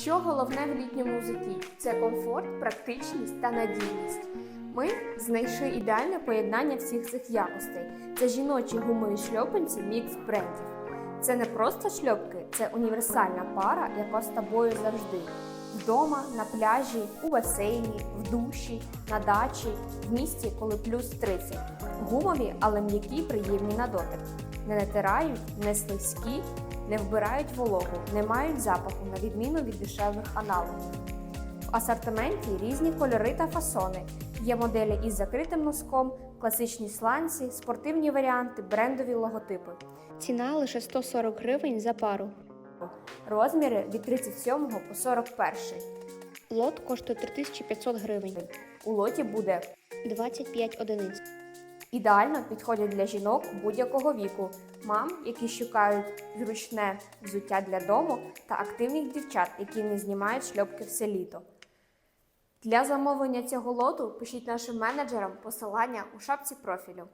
Що головне в літньому взутті? Це комфорт, практичність та надійність. Ми знайшли ідеальне поєднання всіх цих якостей. Це жіночі гумові шльопанці мікс брендів. Це не просто шльопки, це універсальна пара, яка з тобою завжди. Вдома, на пляжі, у басейні, в душі, на дачі, в місті, коли плюс 30. Гумові, але м'які, приємні на дотик. Не натирають, не слизькі, не вбирають вологу, не мають запаху, на відміну від дешевих аналогів. В асортименті різні кольори та фасони. Є моделі із закритим носком, класичні сланці, спортивні варіанти, брендові логотипи. Ціна лише 140 гривень за пару. Розміри від 37 по 41. Лот коштує 3500 гривень. У лоті буде 25 одиниць. Ідеально підходять для жінок будь-якого віку, мам, які шукають зручне взуття для дому, та активних дівчат, які не знімають шльопки все літо. Для замовлення цього лоту пишіть нашим менеджерам посилання у шапці профілю.